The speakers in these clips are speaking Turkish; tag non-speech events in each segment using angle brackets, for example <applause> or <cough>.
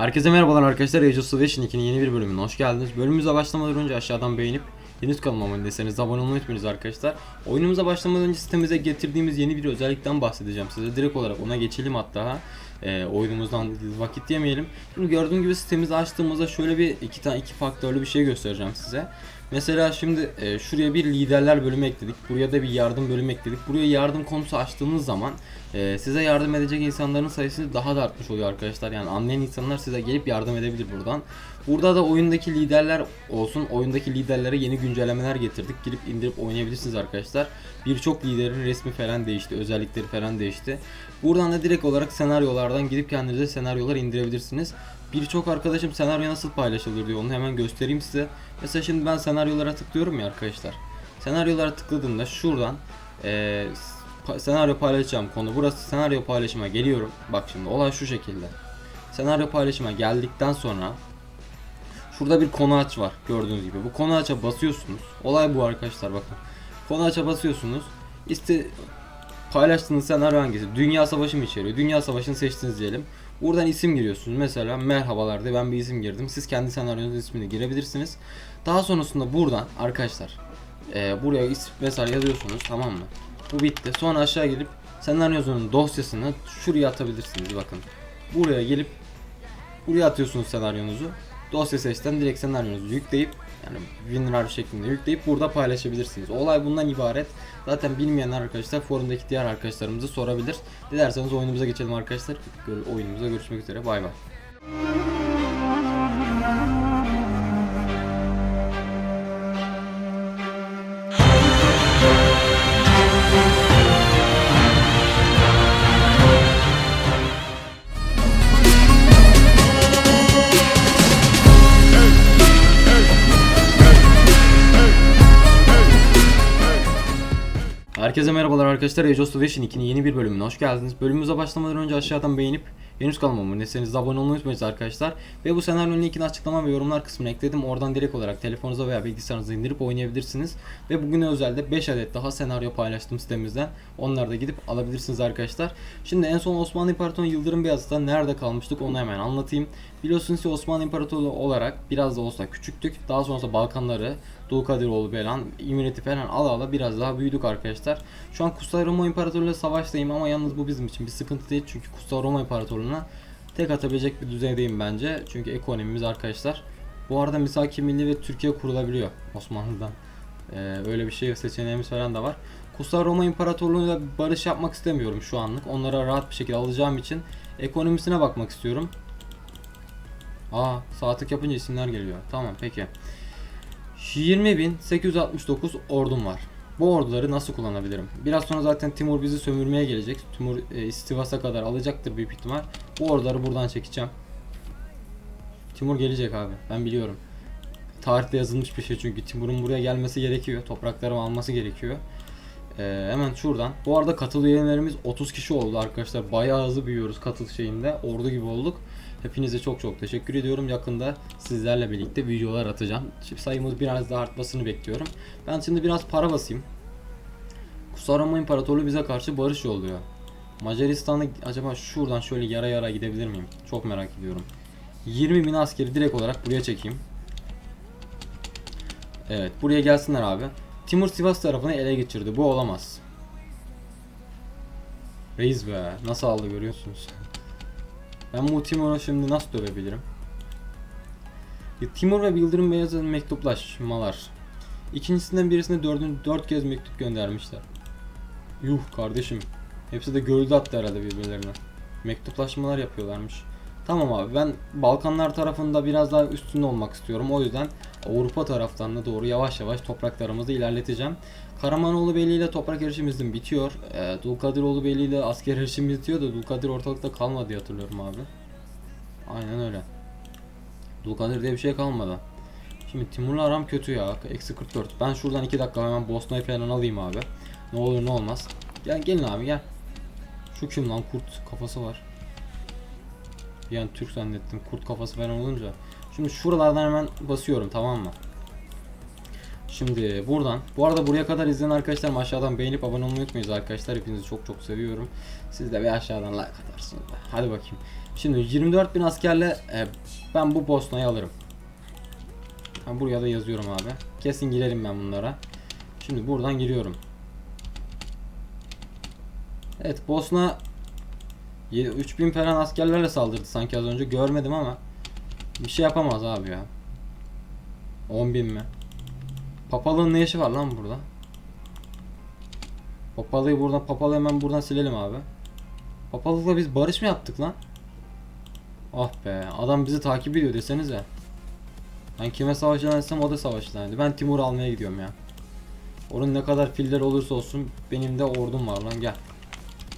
Herkese merhabalar arkadaşlar. Age of Salvation 2'nin yeni bir bölümüne hoş geldiniz. Bölümümüze başlamadan önce aşağıdan beğenip henüz kanalıma abone değilseniz abone olmayı unutmayınız arkadaşlar. Oyunumuza başlamadan önce sitemize getirdiğimiz yeni bir özellikten bahsedeceğim size. Direkt olarak ona geçelim hatta. Ee, oyunumuzdan vakit yemeyelim. Şimdi gördüğünüz gibi sitemizi açtığımızda şöyle bir iki tane iki faktörlü bir şey göstereceğim size. Mesela şimdi e, şuraya bir liderler bölümü ekledik. Buraya da bir yardım bölümü ekledik. Buraya yardım konusu açtığınız zaman e, size yardım edecek insanların sayısı daha da artmış oluyor arkadaşlar. Yani anlayan insanlar size gelip yardım edebilir buradan. Burada da oyundaki liderler olsun. Oyundaki liderlere yeni güncellemeler getirdik. Girip indirip oynayabilirsiniz arkadaşlar. Birçok liderin resmi falan değişti. Özellikleri falan değişti. Buradan da direkt olarak senaryolardan gidip kendinize senaryolar indirebilirsiniz. Birçok arkadaşım senaryo nasıl paylaşılır diyor. Onu hemen göstereyim size. Mesela şimdi ben senaryolara tıklıyorum ya arkadaşlar. Senaryolara tıkladığımda şuradan eee, senaryo paylaşacağım konu. Burası senaryo paylaşıma geliyorum. Bak şimdi olay şu şekilde. Senaryo paylaşıma geldikten sonra şurada bir konu aç var gördüğünüz gibi. Bu konu aça basıyorsunuz. Olay bu arkadaşlar bakın. Konu aça basıyorsunuz. İşte paylaştığınız senaryo hangisi? Dünya Savaşı mı içeriyor? Dünya Savaşı'nı seçtiniz diyelim. Buradan isim giriyorsunuz. Mesela merhabalar diye ben bir isim girdim. Siz kendi senaryonuzun ismini girebilirsiniz. Daha sonrasında buradan arkadaşlar e, buraya isim mesela yazıyorsunuz tamam mı? Bu bitti. Sonra aşağı gelip senaryonuzun dosyasını şuraya atabilirsiniz bakın. Buraya gelip buraya atıyorsunuz senaryonuzu. Dosya seçten direkt senaryonuzu yükleyip yani WinRAR şeklinde yükleyip burada paylaşabilirsiniz. Olay bundan ibaret. Zaten bilmeyen arkadaşlar forumdaki diğer arkadaşlarımızı sorabilir. Dilerseniz oyunumuza geçelim arkadaşlar. Oyunumuza görüşmek üzere. Bay bay. Herkese merhabalar arkadaşlar. Age of Salvation 2'nin yeni bir bölümüne hoş geldiniz. Bölümümüze başlamadan önce aşağıdan beğenip henüz kanalıma abone değilseniz de abone olmayı unutmayınız arkadaşlar. Ve bu senaryonun linkini açıklama ve yorumlar kısmına ekledim. Oradan direkt olarak telefonunuza veya bilgisayarınıza indirip oynayabilirsiniz. Ve bugüne özelde 5 adet daha senaryo paylaştım sitemizden. Onları da gidip alabilirsiniz arkadaşlar. Şimdi en son Osmanlı İmparatorluğu Yıldırım Beyazıt'ta nerede kalmıştık onu hemen anlatayım. Biliyorsunuz ki Osmanlı İmparatorluğu olarak biraz da olsa küçüktük. Daha sonrasında Balkanları, Doğu Kadiroğlu falan, İmireti falan ala ala biraz daha büyüdük arkadaşlar. Şu an Kutsal Roma İmparatorluğu'yla savaştayım ama yalnız bu bizim için bir sıkıntı değil. Çünkü Kutsal Roma İmparatorluğu'na tek atabilecek bir düzeydeyim bence. Çünkü ekonomimiz arkadaşlar. Bu arada misaki milli ve Türkiye kurulabiliyor Osmanlı'dan. Ee, öyle bir şey seçeneğimiz falan da var. Kutsal Roma İmparatorluğu'yla barış yapmak istemiyorum şu anlık. Onlara rahat bir şekilde alacağım için ekonomisine bakmak istiyorum. Aa saatlik yapınca isimler geliyor. Tamam peki. 20.869 ordum var. Bu orduları nasıl kullanabilirim? Biraz sonra zaten Timur bizi sömürmeye gelecek. Timur e, Sivas'a kadar alacaktır büyük ihtimal. Bu orduları buradan çekeceğim. Timur gelecek abi. Ben biliyorum. Tarihte yazılmış bir şey çünkü Timur'un buraya gelmesi gerekiyor. Topraklarımı alması gerekiyor. Ee, hemen şuradan. Bu arada katıl üyelerimiz 30 kişi oldu arkadaşlar. Bayağı hızlı büyüyoruz katıl şeyinde. Ordu gibi olduk. Hepinize çok çok teşekkür ediyorum. Yakında sizlerle birlikte videolar atacağım. Şimdi sayımız biraz daha artmasını bekliyorum. Ben şimdi biraz para basayım. Kutsal Roma İmparatorluğu bize karşı barış yolluyor. Macaristan'da acaba şuradan şöyle yara yara gidebilir miyim? Çok merak ediyorum. 20 bin askeri direkt olarak buraya çekeyim. Evet buraya gelsinler abi. Timur Sivas tarafını ele geçirdi. Bu olamaz. Reis be nasıl aldı görüyorsunuz. Ben bu Timur'u şimdi nasıl dövebilirim? Timur ve Yıldırım Beyazıt'ın mektuplaşmalar. İkincisinden birisine dördün, dört kez mektup göndermişler. Yuh kardeşim. Hepsi de gölde attı herhalde birbirlerine. Mektuplaşmalar yapıyorlarmış. Tamam abi ben Balkanlar tarafında biraz daha üstün olmak istiyorum. O yüzden Avrupa taraflarına doğru yavaş yavaş topraklarımızı ilerleteceğim. Karamanoğlu Beyliği ile toprak erişimimizin bitiyor. E, Dulkadiroğlu Beyliği ile asker erişimimiz bitiyor da Dulkadir ortalıkta kalmadı diye hatırlıyorum abi. Aynen öyle. Dulkadir diye bir şey kalmadı. Şimdi Timur'la aram kötü ya. Eksi 44. Ben şuradan 2 dakika hemen Bosna'yı falan alayım abi. Ne olur ne olmaz. Gel gelin abi gel. Şu kim lan kurt kafası var. Bir an Türk zannettim. Kurt kafası falan olunca. Şimdi şuralardan hemen basıyorum tamam mı? Şimdi buradan. Bu arada buraya kadar izleyen arkadaşlarım aşağıdan beğenip abone olmayı unutmayınız arkadaşlar. Hepinizi çok çok seviyorum. Siz de bir aşağıdan like atarsınız. Hadi bakayım. Şimdi 24 bin askerle e, ben bu Bosna'yı alırım. Ha, buraya da yazıyorum abi. Kesin girerim ben bunlara. Şimdi buradan giriyorum. Evet Bosna 3000 falan askerlerle saldırdı sanki az önce görmedim ama bir şey yapamaz abi ya. 10.000 mi? Papalığın ne işi var lan burada? Papalığı buradan papalığı hemen buradan silelim abi. Papalıkla biz barış mı yaptık lan? Ah be adam bizi takip ediyor desenize. Ben kime savaş ilan etsem o da savaş ilan ediyor. Ben Timur almaya gidiyorum ya. Onun ne kadar filler olursa olsun benim de ordum var lan gel.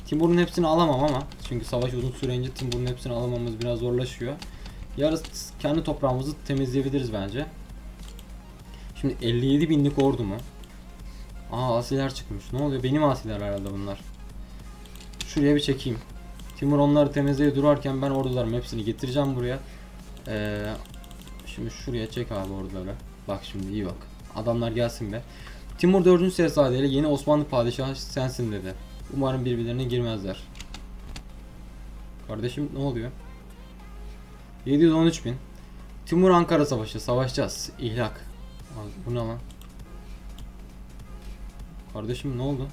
Timur'un hepsini alamam ama çünkü savaş uzun süreince Timur'un hepsini alamamız biraz zorlaşıyor. Yarısı kendi toprağımızı temizleyebiliriz bence. Şimdi 57 binlik ordu mu? Aa asiler çıkmış. Ne oluyor? Benim asiler herhalde bunlar. Şuraya bir çekeyim. Timur onları temizleyip durarken ben ordularım hepsini getireceğim buraya. Ee, şimdi şuraya çek abi orduları. Bak şimdi iyi bak. Adamlar gelsin be. Timur 4. Şehzade ile yeni Osmanlı padişahı sensin dedi. Umarım birbirlerine girmezler. Kardeşim ne oluyor? 713 bin. Timur Ankara Savaşı. Savaşacağız. İhlak. Abi, bu ne lan? Kardeşim ne oldu?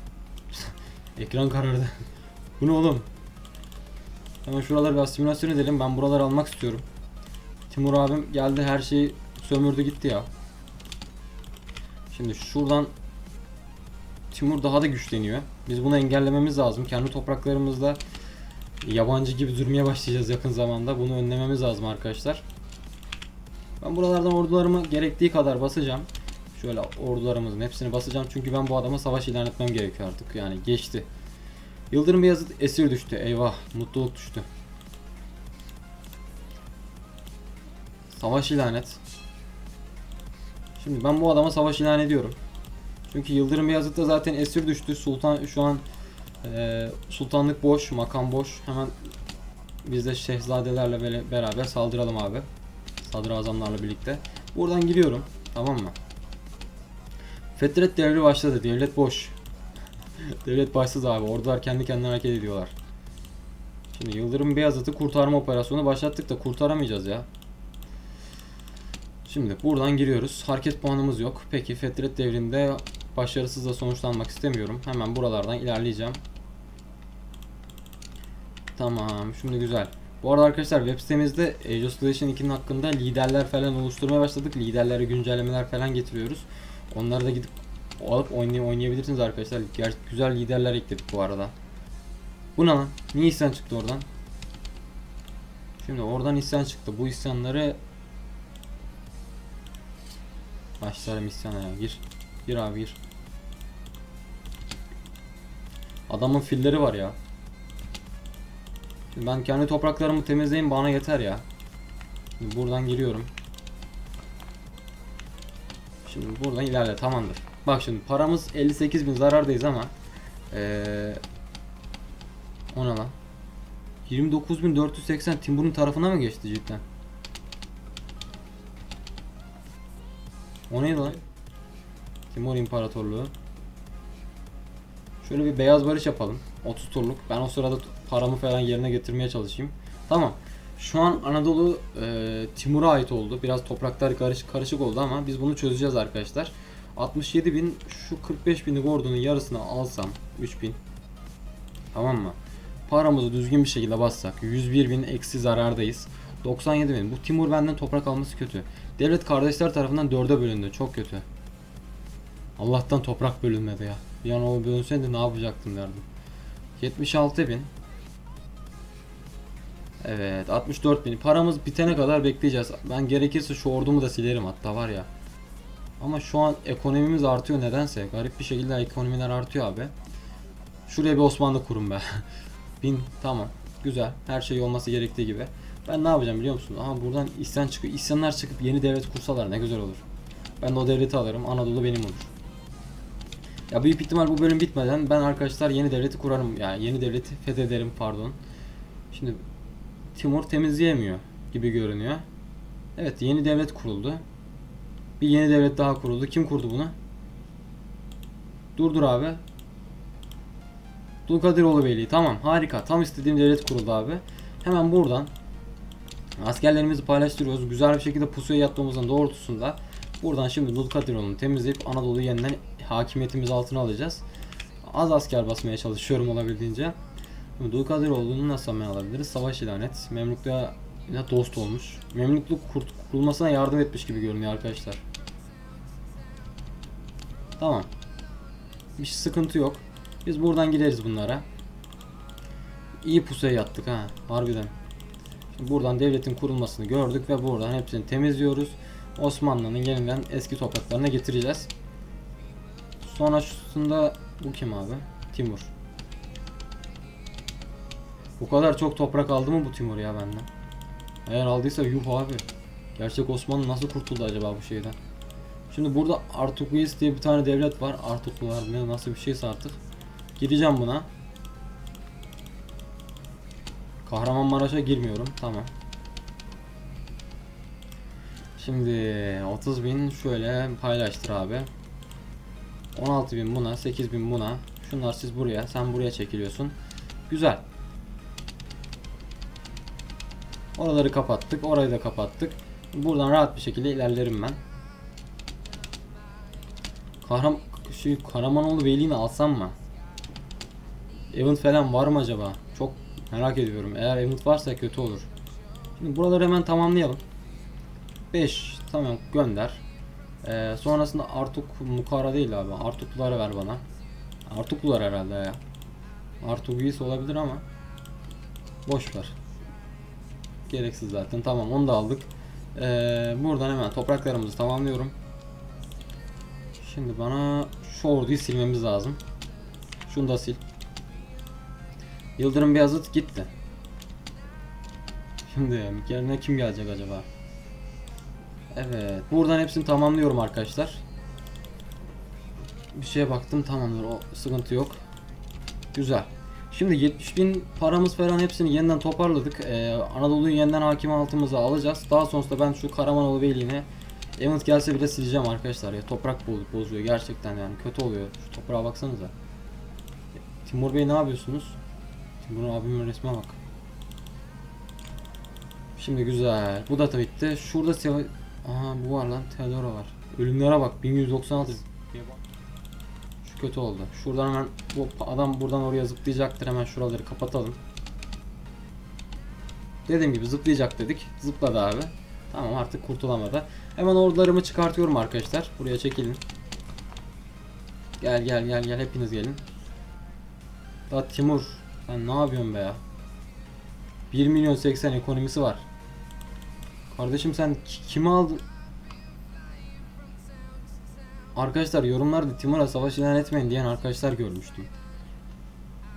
<laughs> Ekran karardı. <laughs> bu ne oğlum? Hemen şuraları bir asimilasyon edelim. Ben buraları almak istiyorum. Timur abim geldi her şeyi sömürdü gitti ya. Şimdi şuradan Timur daha da güçleniyor. Biz bunu engellememiz lazım. Kendi topraklarımızda yabancı gibi durmaya başlayacağız yakın zamanda. Bunu önlememiz lazım arkadaşlar. Ben buralardan ordularımı gerektiği kadar basacağım. Şöyle ordularımızın hepsini basacağım çünkü ben bu adama savaş ilan etmem gerekiyor artık. Yani geçti. Yıldırım Beyazıt esir düştü. Eyvah, mutluluk düştü. Savaş ilan et. Şimdi ben bu adama savaş ilan ediyorum. Çünkü Yıldırım Beyazıt da zaten esir düştü. Sultan şu an e, sultanlık boş, makam boş. Hemen biz de şehzadelerle böyle beraber saldıralım abi. Sadrazamlarla birlikte. Buradan giriyorum. Tamam mı? Fetret devri başladı. Devlet boş. <laughs> Devlet başsız abi. Ordular kendi kendine hareket ediyorlar. Şimdi Yıldırım Beyazıt'ı kurtarma operasyonu başlattık da kurtaramayacağız ya. Şimdi buradan giriyoruz. Hareket puanımız yok. Peki Fetret devrinde başarısızla sonuçlanmak istemiyorum. Hemen buralardan ilerleyeceğim. Tamam. Şimdi güzel. Bu arada arkadaşlar web sitemizde Age of Civilization 2'nin hakkında liderler falan oluşturmaya başladık. Liderlere güncellemeler falan getiriyoruz. Onları da gidip alıp oynay oynayabilirsiniz arkadaşlar. Ger güzel liderler ekledik bu arada. Bu ne lan? Niye isyan çıktı oradan? Şimdi oradan isyan çıktı. Bu isyanları Başlarım isyana ya. Gir. Gir abi gir. Adamın filleri var ya. Ben kendi topraklarımı temizleyeyim bana yeter ya. Şimdi buradan giriyorum. Şimdi buradan ilerle tamamdır. Bak şimdi paramız 58 bin zarardayız ama ee, o ne lan? 29.480 Timur'un tarafına mı geçti cidden? O neydi lan? Timur İmparatorluğu. Şöyle bir beyaz barış yapalım. 30 turluk. Ben o sırada paramı falan yerine getirmeye çalışayım. Tamam. Şu an Anadolu e, Timur'a ait oldu. Biraz topraklar karışık karışık oldu ama biz bunu çözeceğiz arkadaşlar. 67 bin şu 45 binlik ordunun yarısını alsam 3 bin. Tamam mı? Paramızı düzgün bir şekilde bassak 101 bin eksi zarardayız. 97 bin. Bu Timur benden toprak alması kötü. Devlet kardeşler tarafından dörde bölündü. Çok kötü. Allah'tan toprak bölünmedi ya. Bir an o bölünseydi ne yapacaktım derdim. 76 bin. Evet 64 bin. Paramız bitene kadar bekleyeceğiz. Ben gerekirse şu ordumu da silerim hatta var ya. Ama şu an ekonomimiz artıyor nedense. Garip bir şekilde ekonomiler artıyor abi. Şuraya bir Osmanlı kurun be. <laughs> bin tamam. Güzel. Her şey olması gerektiği gibi. Ben ne yapacağım biliyor musun? Aha buradan isyan çıkıyor. İsyanlar çıkıp yeni devlet kursalar ne güzel olur. Ben de o devleti alırım. Anadolu benim olur. Ya büyük ihtimal bu bölüm bitmeden ben arkadaşlar yeni devleti kurarım. Yani yeni devleti fethederim pardon. Şimdi Timur temizleyemiyor gibi görünüyor. Evet yeni devlet kuruldu. Bir yeni devlet daha kuruldu. Kim kurdu bunu? Durdur abi. Dulkadiroğlu Beyliği. Tamam harika. Tam istediğim devlet kuruldu abi. Hemen buradan Askerlerimizi paylaştırıyoruz. Güzel bir şekilde pusuya yatmamızın doğrultusunda buradan şimdi Dulkadiroğlu'nu temizleyip Anadolu'yu yeniden hakimiyetimiz altına alacağız. Az asker basmaya çalışıyorum olabildiğince. Dulkadiroğlu'nu nasıl hemen alabiliriz? Savaş ilan et. Memlük'le yine dost olmuş. Memlüklük kur- kurulmasına yardım etmiş gibi görünüyor arkadaşlar. Tamam. Bir sıkıntı yok. Biz buradan gideriz bunlara. İyi pusuya yattık ha. Harbiden. Şimdi buradan devletin kurulmasını gördük ve buradan hepsini temizliyoruz. Osmanlı'nın yeniden eski topraklarına getireceğiz. Sonrasında bu kim abi? Timur. Bu kadar çok toprak aldı mı bu Timur ya benden? Eğer aldıysa yuh abi. Gerçek Osmanlı nasıl kurtuldu acaba bu şeyden? Şimdi burada Artukuyes diye bir tane devlet var. Artuklular ne nasıl bir şeyse artık. Gideceğim buna. Kahramanmaraş'a girmiyorum. Tamam. Şimdi 30 bin şöyle paylaştır abi. 16 bin buna, 8 bin buna. Şunlar siz buraya, sen buraya çekiliyorsun. Güzel. Oraları kapattık, orayı da kapattık. Buradan rahat bir şekilde ilerlerim ben. Kahram şu Karamanoğlu Veli'ni alsam mı? Event falan var mı acaba? Çok merak ediyorum. Eğer event varsa kötü olur. Şimdi buraları hemen tamamlayalım. 5 tamam gönder. Ee, sonrasında Artuk Mukara değil abi. Artukluları ver bana. Artuklular herhalde ya. Artukuyis olabilir ama boş ver. Gereksiz zaten. Tamam onu da aldık. Ee, buradan hemen topraklarımızı tamamlıyorum. Şimdi bana şu orduyu silmemiz lazım. Şunu da sil. Yıldırım Beyazıt gitti. Şimdi yerine kim gelecek acaba? Evet. Buradan hepsini tamamlıyorum arkadaşlar. Bir şeye baktım tamamdır. O sıkıntı yok. Güzel. Şimdi 70 bin paramız falan hepsini yeniden toparladık. Ee, Anadolu'yu yeniden hakim altımıza alacağız. Daha sonrasında ben şu Karamanoğlu Beyliğine Event gelse bile sileceğim arkadaşlar ya. Toprak boz- bozuyor gerçekten yani. Kötü oluyor. Şu toprağa baksanıza. Timur Bey ne yapıyorsunuz? Timur abimin resme bak. Şimdi güzel. Bu da bitti. Şurada. Aha bu var lan. Theodora var. Ölümlere bak. 1196. Şu kötü oldu. Şuradan hemen bu adam buradan oraya zıplayacaktır. Hemen şuraları kapatalım. Dediğim gibi zıplayacak dedik. Zıpladı abi. Tamam artık kurtulamadı. Hemen ordularımı çıkartıyorum arkadaşlar. Buraya çekilin. Gel gel gel gel hepiniz gelin. Da Timur sen ne yapıyorsun be ya? 1 milyon 80 ekonomisi var. Kardeşim sen ki- kimi aldın? Arkadaşlar yorumlarda Timur'a savaş ilan etmeyin diyen arkadaşlar görmüştüm.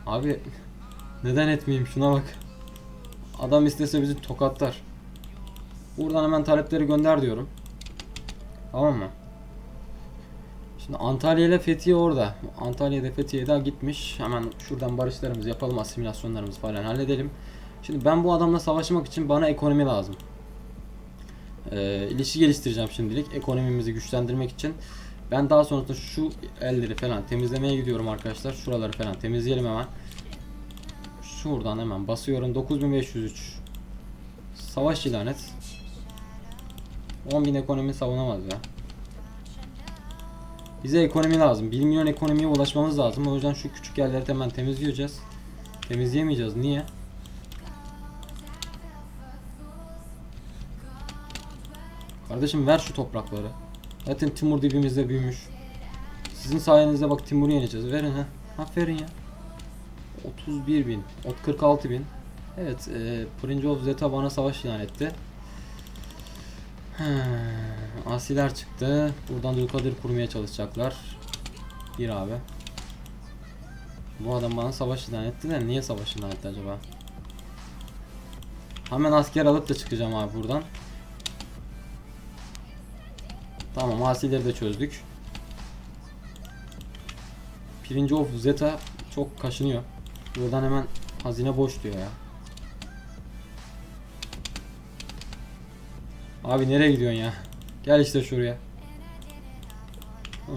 Abi <laughs> neden etmeyeyim şuna bak. Adam istese bizi tokatlar. Buradan hemen talepleri gönder diyorum. Tamam mı? Şimdi Antalya ile Fethiye orada. Antalya'da Fethiye daha gitmiş. Hemen şuradan barışlarımızı yapalım, asimilasyonlarımızı falan halledelim. Şimdi ben bu adamla savaşmak için bana ekonomi lazım. Ee, ilişki geliştireceğim şimdilik. Ekonomimizi güçlendirmek için. Ben daha sonrasında şu elleri falan temizlemeye gidiyorum arkadaşlar. Şuraları falan temizleyelim hemen. Şuradan hemen basıyorum. 9503. Savaş ilan et. 10.000 ekonomi savunamaz ya. Bize ekonomi lazım. 1 milyon ekonomiye ulaşmamız lazım. O yüzden şu küçük yerleri hemen temizleyeceğiz. Temizleyemeyeceğiz. Niye? Kardeşim ver şu toprakları. Zaten Timur dibimizde büyümüş. Sizin sayenizde bak Timur'u yeneceğiz. Verin ha. Aferin ya. 31 bin. 46 bin. Evet. E, Prince of Zeta bana savaş ilan etti. He, Asiler çıktı. Buradan Dulkadir kurmaya çalışacaklar. Bir abi. Bu adam bana savaş ilan etti de niye savaş ilan etti acaba? Hemen asker alıp da çıkacağım abi buradan. Tamam asileri de çözdük. Prince of Zeta çok kaşınıyor. Buradan hemen hazine boş diyor ya. Abi nereye gidiyorsun ya? Gel işte şuraya.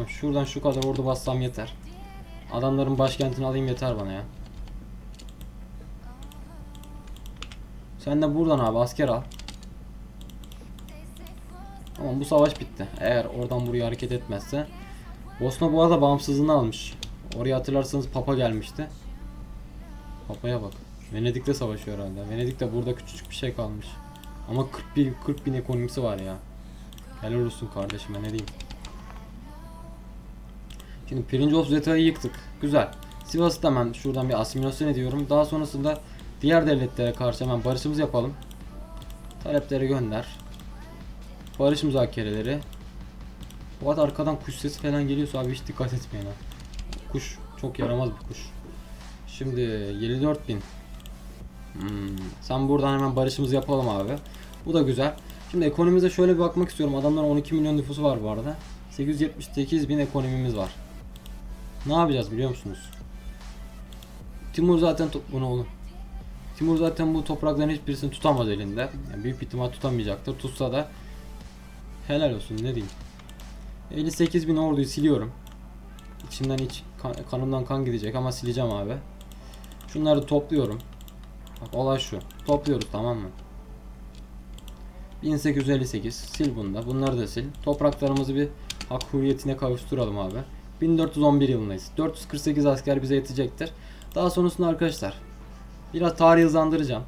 Şuradan şu kadar ordu bassam yeter. Adamların başkentini alayım yeter bana ya. Sen de buradan abi asker al. Ama bu savaş bitti. Eğer oradan buraya hareket etmezse. Bosna bu arada bağımsızlığını almış. Oraya hatırlarsanız Papa gelmişti. Papa'ya bak. Venedik'te savaşıyor herhalde. Venedik de burada küçücük bir şey kalmış. Ama 40 bin, 40 bin ekonomisi var ya. Helal olsun kardeşime ne diyeyim. Şimdi Prince of Zeta'yı yıktık. Güzel. Sivas'ı hemen şuradan bir asimilasyon ediyorum. Daha sonrasında diğer devletlere karşı hemen barışımızı yapalım. Talepleri gönder. Barış müzakereleri. Bu arada arkadan kuş sesi falan geliyorsa abi hiç dikkat etmeyin ha. Kuş çok yaramaz bir kuş. Şimdi 54 bin. Hmm, sen buradan hemen barışımızı yapalım abi. Bu da güzel. Şimdi ekonomimize şöyle bir bakmak istiyorum. Adamların 12 milyon nüfusu var bu arada. 878 bin ekonomimiz var. Ne yapacağız biliyor musunuz? Timur zaten bunu oğlum. Timur zaten bu toprakların hiçbirisini tutamaz elinde. Yani büyük ihtimal tutamayacaktır. Tutsa da helal olsun ne diyeyim. 58 bin orduyu siliyorum. İçimden hiç kan- kanımdan kan gidecek ama sileceğim abi. Şunları topluyorum. Bak olay şu. Topluyoruz tamam mı? 1858 sil bunda. Bunları da sil. Topraklarımızı bir hak hürriyetine kavuşturalım abi. 1411 yılındayız. 448 asker bize yetecektir. Daha sonrasında arkadaşlar biraz tarih hızlandıracağım.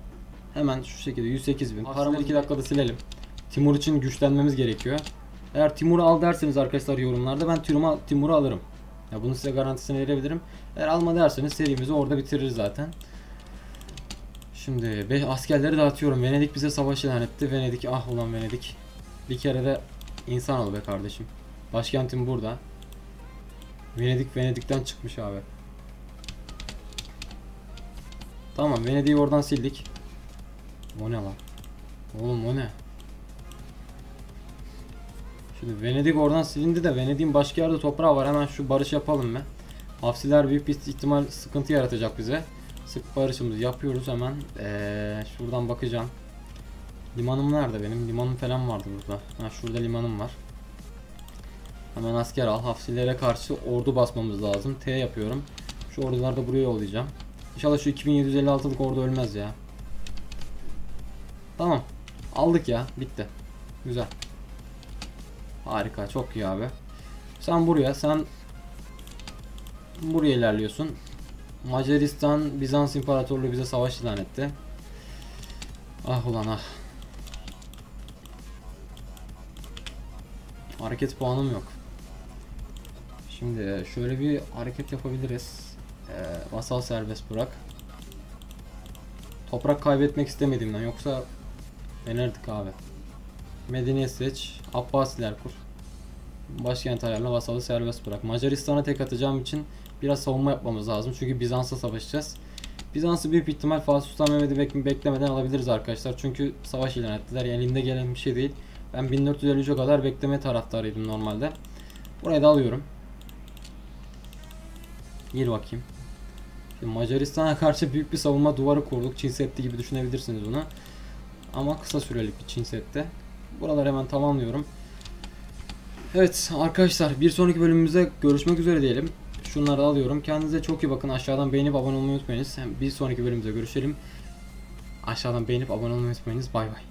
Hemen şu şekilde 108 bin. Paramızı 2 dakikada silelim. Timur için güçlenmemiz gerekiyor. Eğer Timur'u al derseniz arkadaşlar yorumlarda ben Timur'u Timur'u alırım. Ya bunu size garantisini verebilirim. Eğer alma derseniz serimizi orada bitiririz zaten. Şimdi be askerleri dağıtıyorum. Venedik bize savaş ilan etti. Venedik ah ulan Venedik. Bir kere de insan ol be kardeşim. Başkentim burada. Venedik Venedik'ten çıkmış abi. Tamam Venedik'i oradan sildik. O ne lan? Oğlum o ne? Şimdi Venedik oradan silindi de Venedik'in başka yerde toprağı var. Hemen şu barış yapalım mı? Hafsiler büyük bir ihtimal sıkıntı yaratacak bize. Sık barışımızı yapıyoruz hemen. Ee, şuradan bakacağım. Limanım nerede benim? Limanım falan vardı burada. Ha şurada limanım var. Hemen asker al. Hafsilere karşı ordu basmamız lazım. T yapıyorum. Şu orduları da buraya yollayacağım. İnşallah şu 2756'lık ordu ölmez ya. Tamam. Aldık ya. Bitti. Güzel. Harika. Çok iyi abi. Sen buraya. Sen buraya ilerliyorsun. Macaristan Bizans İmparatorluğu bize savaş ilan etti. Ah ulan ah. Hareket puanım yok. Şimdi şöyle bir hareket yapabiliriz. Ee, vasal serbest bırak. Toprak kaybetmek istemediğimden yoksa denerdik abi. Medeniyet seç. Abbasiler kur. Başkent ayarla vasalı serbest bırak. Macaristan'a tek atacağım için biraz savunma yapmamız lazım. Çünkü Bizans'la savaşacağız. Bizans'ı büyük ihtimal Fatih Sultan Mehmet'i bek- beklemeden alabiliriz arkadaşlar. Çünkü savaş ilan ettiler. Yani elinde gelen bir şey değil. Ben 1453'e kadar bekleme taraftarıydım normalde. Burayı da alıyorum. Gir bakayım. Şimdi Macaristan'a <laughs> karşı büyük bir savunma duvarı kurduk. Çin Seddi gibi düşünebilirsiniz bunu. Ama kısa süreli bir Çin Seddi. Buraları hemen tamamlıyorum. Evet arkadaşlar bir sonraki bölümümüzde görüşmek üzere diyelim. Şunları alıyorum. Kendinize çok iyi bakın. Aşağıdan beğenip abone olmayı unutmayınız. Bir sonraki bölümümüzde görüşelim. Aşağıdan beğenip abone olmayı unutmayınız. Bay bay.